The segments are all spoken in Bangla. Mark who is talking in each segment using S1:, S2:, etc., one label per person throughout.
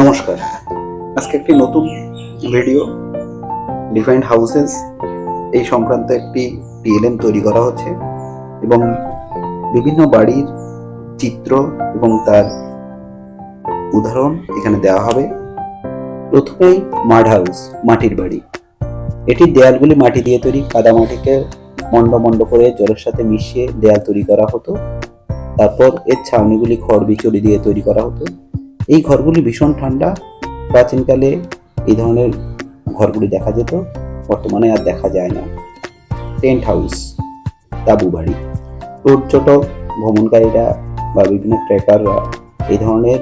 S1: নমস্কার। আজকে একটি নতুন ভিডিও ডিফাইন্ড হাউসেস এই সংক্রান্ত একটি টিএলএম তৈরি করা হচ্ছে এবং বিভিন্ন বাড়ির চিত্র এবং তার উদাহরণ এখানে দেওয়া হবে। প্রথমেই মাড হাউস মাটির বাড়ি। এটির দেয়ালগুলি মাটি দিয়ে তৈরি, কাদা মাটিকে মন্ড মন্ড করে জলের সাথে মিশিয়ে দেয়াল তৈরি করা হতো। তারপর এর ছাউনিগুলি খড় বিচুরি দিয়ে তৈরি করা হতো। এই ঘরগুলি ভীষণ ঠান্ডা। প্রাচীনকালে এই ধরনের ঘরগুলি দেখা যেত, বর্তমানে আর দেখা যায় না। টেন্ট হাউস, তাবু বাড়ি। পর্যটক ভ্রমণকারীরা বা বিভিন্ন ট্রেকাররা এই ধরনের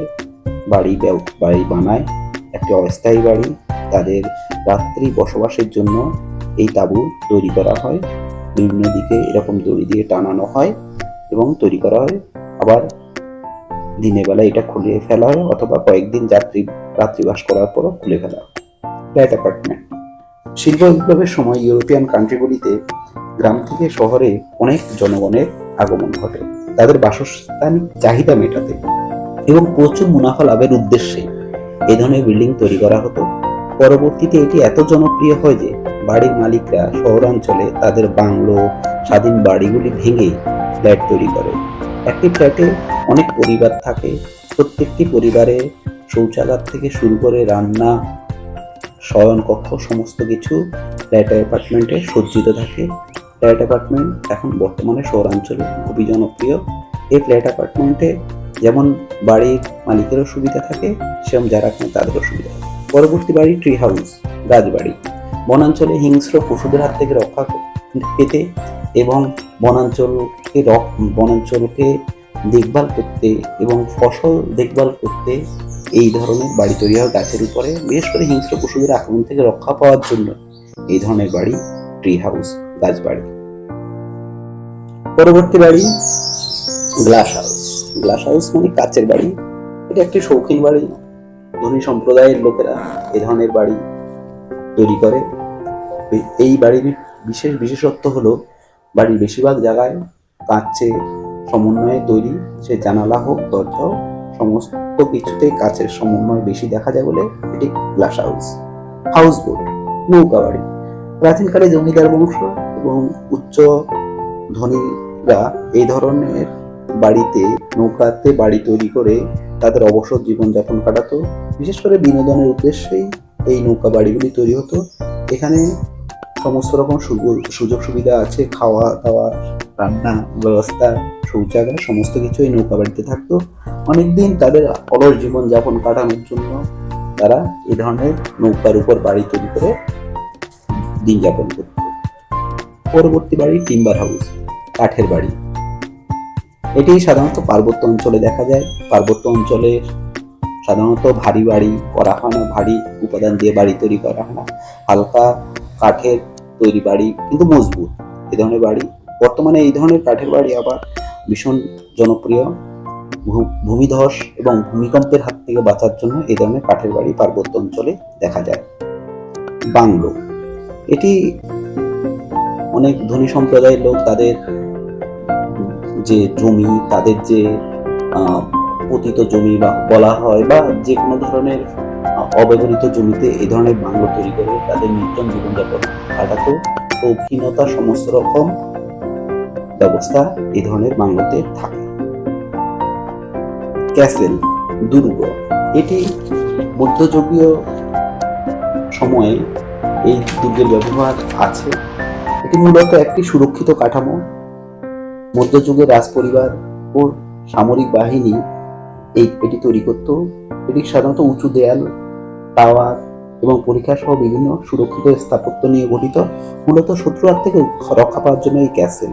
S1: বাড়ি বাড়ি বানায়। একটি অস্থায়ী বাড়ি, তাদের রাত্রি বসবাসের জন্য এই তাঁবু তৈরি করা হয়। বিভিন্ন দিকে এরকম দড়ি দিয়ে টানানো হয় এবং তৈরি করা হয়। আবার দিনের বেলা এটা খুলে ফেলা হয়, অথবা কয়েকদিন যাত্রী, রাত্রিবাস করার পরও খুলে ফেলা হয়। ফ্ল্যাট অ্যাপার্টমেন্ট শিল্প বিপ্লবের সময় ইউরোপিয়ান কান্ট্রিগুলিতে গ্রাম থেকে শহরে অনেক জনগণের আগমন ঘটে। তাদের বাসস্থান চাহিদা মেটাতে এবং প্রচুর মুনাফা লাভের উদ্দেশ্যে এ ধরনের বিল্ডিং তৈরি করা হতো। পরবর্তীতে এটি এত জনপ্রিয় হয় যে বাড়ির মালিকরা শহরাঞ্চলে তাদের বাংলো, স্বাধীন বাড়িগুলি ভেঙে ফ্ল্যাট তৈরি করে। একটি ফ্ল্যাটে অনেক পরিবার থাকে। প্রত্যেকটি পরিবারে শৌচাগার থেকে শুরু করে রান্না, শয়নকক্ষ, সমস্ত কিছু ফ্ল্যাট অ্যাপার্টমেন্টে সজ্জিত থাকে। ফ্ল্যাট অ্যাপার্টমেন্ট এখন বর্তমানে শহরাঞ্চলে খুবই জনপ্রিয়। এই ফ্ল্যাট অ্যাপার্টমেন্টে যেমন বাড়ির মালিকেরও সুবিধা থাকে, সেরকম যারা কেন তাদেরও সুবিধা থাকে। পরবর্তী বাড়ি ট্রি হাউস গাছবাড়ি। বনাঞ্চলে হিংস্র পশুদের হাত থেকে রক্ষা পেতে এবং বনাঞ্চলকে বনাঞ্চলকে দেখভাল করতে এবং ফসল দেখভাল করতে এই ধরনের বাড়ি তৈরি হয় গাছের উপরে, বিশেষ করে হিংস্র পশুদের আক্রমণ থেকে রক্ষা পাওয়ার জন্য এই ধরনের বাড়ি ট্রি হাউস গাছ বাড়ি পরবর্তী বাড়ি গ্লাস হাউস গ্লাস হাউস মানে কাচের বাড়ি। এটা একটি শৌখিন বাড়ি। ধনী সম্প্রদায়ের লোকেরা এই ধরনের বাড়ি তৈরি করে। এই- বাড়ির বিশেষ বিশেষত্ব হলো বাড়ির বেশিরভাগ জায়গায় কাঁচের সমন্বয়ে তৈরি, সে জানালা হোক, দরজা হোক, সমস্ত কিছুতে কাচের সমন্বয় বেশি দেখা যায় বলে এটি গ্লাস হাউস। হাউস বোট নৌকা বাড়ি। প্রাচীনকালে জমিদার বংশ এবং উচ্চ ধনীরা এই ধরনের বাড়িতে, নৌকাতে বাড়ি তৈরি করে তাদের অবসর জীবনযাপন কাটাতো। বিশেষ করে বিনোদনের উদ্দেশ্যেই এই নৌকা বাড়িগুলি তৈরি হতো। এখানে সমস্ত রকম সুযোগ সুবিধা আছে খাওয়া দাওয়া রান্না, ব্যবস্থা, শৌচাগার, সমস্ত কিছু এই নৌকা বাড়িতে থাকতো। অনেকদিন তাদের অলস জীবন যাপন কাটানোর জন্য তারা এ ধরনের নৌকার উপর বাড়ি তৈরি করে দিন যাপন করত। পরবর্তী বাড়ি টিম্বার হাউস, কাঠের বাড়ি। এটি সাধারণত পার্বত্য অঞ্চলে দেখা যায়। পার্বত্য অঞ্চলের সাধারণত ভারী বাড়ি করা হয় না ভারী উপাদান দিয়ে বাড়ি তৈরি করা হয় না। হালকা কাঠের তৈরি বাড়ি, কিন্তু মজবুত। এ ধরনের বাড়ি বর্তমানে এই ধরনের কাঠের বাড়ি আবার ভীষণ জনপ্রিয় ভূমিধস এবং ভূমিকম্পের হাত থেকে বাঁচার জন্য এই ধরনের কাঠের বাড়ি পার্বত্য অঞ্চলে দেখা যায়। বাংলো এটি অনেক ধনী সম্প্রদায়ের লোক তাদের যে জমি, তাদের যে পতিত জমি বা বলা হয় বা যে কোনো ধরনের অব্যবহৃত জমিতে এই ধরনের বাংলো তৈরি করে তাদের নির্জন জীবনযাপন কাটাতো শৌখিনতা সমস্ত রকম ব্যবস্থা এই ধরনের বাংলোতে থাকে। ক্যাসেল, দুর্গ, এটি মধ্যযুগীয় সময়ে এই দুর্গের ব্যবহার আছে। এটি মূলত একটি সুরক্ষিত কাঠামো। মধ্যযুগের রাজপরিবার ও সামরিক বাহিনী এই এটি তৈরি করত। এটি সাধারণত উঁচু দেয়াল, টাওয়ার এবং পরীক্ষা সহ বিভিন্ন সুরক্ষিত স্থাপত্য নিয়ে গঠিত। মূলত শত্রু হাত থেকে রক্ষা পাওয়ার জন্য এই ক্যাসেল।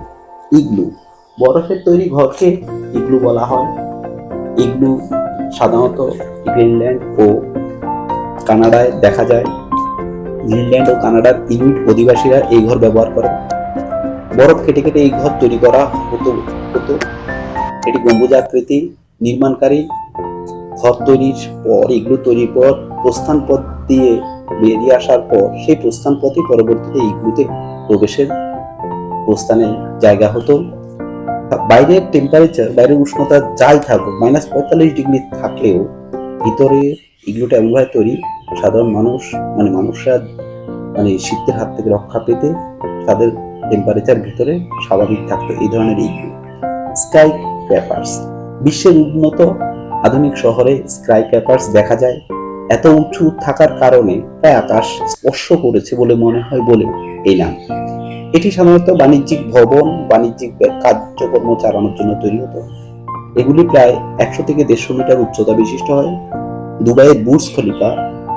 S1: ইগলু। বরফের তৈরি ঘরকে ইগলু বলা হয়। ইগলু সাধারণত গ্রিনল্যান্ড ও কানাডায় দেখা যায়। গ্রিনল্যান্ড ও কানাডার ইনুইট অধিবাসীরা এই ঘর ব্যবহার করে। বরফ কেটে কেটে এই ঘর তৈরি করা হতো হতো। এটি গম্বুজাকৃতি নির্মাণকারী ঘর তৈরির পর এগুলো তৈরির পর প্রস্থান পথ দিয়ে বেরিয়ে আসার পর, সেই প্রস্থান পথই পরবর্তীতে ইগলুতে প্রবেশের প্রস্থানের জায়গা হতো। বাইরের টেম্পারেচার বাইরের উষ্ণতা যাই থাকুক মাইনাস পঁয়তাল্লিশ ডিগ্রি থাকলেও ভিতরে ইগলুটা এমনভাবে তৈরি, সাধারণ মানুষ মানে মানুষরা মানে শীতের হাত থেকে রক্ষা পেতে তাদের টেম্পারেচার ভিতরে স্বাভাবিক থাকতো এই ধরনের ইগলু স্কাই ক্র্যাপার্স বিশ্বের উন্নত আধুনিক শহরে স্কাই ক্র্যাপার্স দেখা যায়। এত উঁচু থাকার কারণে প্রায় আকাশ স্পর্শ করেছে বলে মনে হয় বলে এই নাম। এটি সাধারণত বাণিজ্যিক ভবন, বাণিজ্যিক কার্যকর্ম চালানোর জন্য তৈরি হতো। এগুলি প্রায় একশো থেকে দেড়শো মিটার উচ্চতা বিশিষ্ট হয়। দুবাইয়ের বুর্জ খলিফা,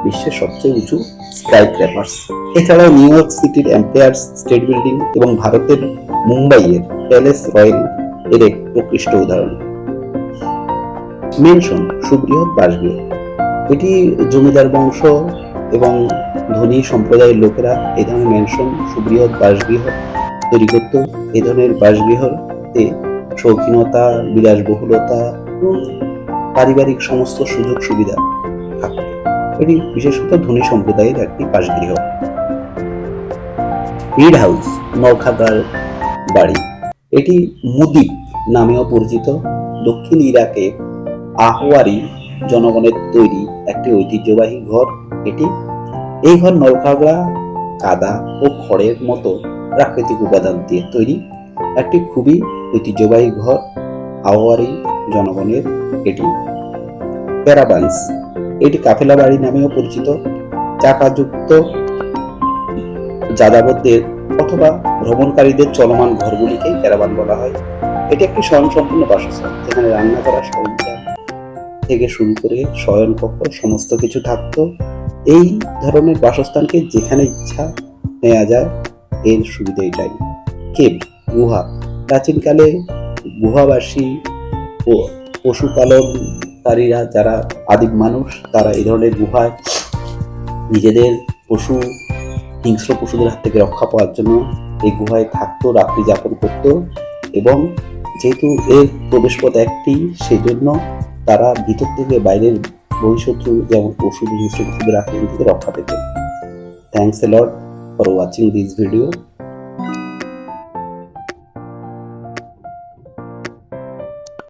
S1: বিশ্বের সবচেয়ে উঁচু স্কাই ক্র্যাপার্স এছাড়াও নিউ ইয়র্ক সিটির এম্পায়ার স্টেট বিল্ডিং এবং ভারতের মুম্বাইয়ের প্যালেস রয়্যাল এর এক প্রকৃষ্ট উদাহরণ। মেনশন সুবৃহৎ বাসগৃহ। এটি জমিদার বংশ এবং ধনী সম্প্রদায়ের লোকেরা এই ধরনের ম্যানশন সুবৃহৎ বাসগৃহ তৈরি করত। এই ধরনের বাসগৃহতে শৌখিনতা, বিলাসবহুলতা পারিবারিক সমস্ত সুযোগ সুবিধা থাকত। এটি বিশেষত ধনী সম্প্রদায়ের একটি বাসগৃহ। রিড হাউস নৌখাদার বাড়ি। এটি মুদিব নামেও পরিচিত। দক্ষিণ ইরাকে আহওয়ারি জনগণের তৈরি একটি ঐতিহ্যবাহী ঘর। এটি এই ঘর নলকাগড়া, কাদা ও খড়ের মতো প্রাকৃতিক উপাদান দিয়ে তৈরি একটি খুবই ঐতিহ্যবাহী ঘর আহওয়ারি জনগণের এটি। প্যারাবাইন্স এটি কাফেলা বাড়ি নামেও পরিচিত। চাকাযুক্ত যাযাবরদের অথবা ভ্রমণকারীদের চলমান ঘরগুলিকে ক্যারাবান বলা হয়। এটি একটি স্বয়ংসম্পূর্ণ বাসস্থান। যেখানে রান্না করা সরঞ্জাম থেকে শুরু করে শয়ন কক্ষ সমস্ত কিছু থাকতো। এই ধরনের বাসস্থানকে যেখানে ইচ্ছা নেওয়া যায়, এর সুবিধা এটাই। কেব, গুহা। প্রাচীনকালে গুহাবাসী ও পশুপালনকারীরা যারা আদিম মানুষ, তারা এই ধরনের গুহায় নিজেদের পশু, হিংস্র পশুদের হাত থেকে রক্ষা পাওয়ার জন্য এই গুহায় থাকতো, রাত্রি যাপন করত এবং যেহেতু এর প্রবেশপথ একটি, সেজন্য তারা ভিতর থেকে বাইরের বহিঃশত্রু যেমন হিংস্র পশুদের আক্রমণ থেকে রক্ষা পেতে। Thanks a lot for watching this video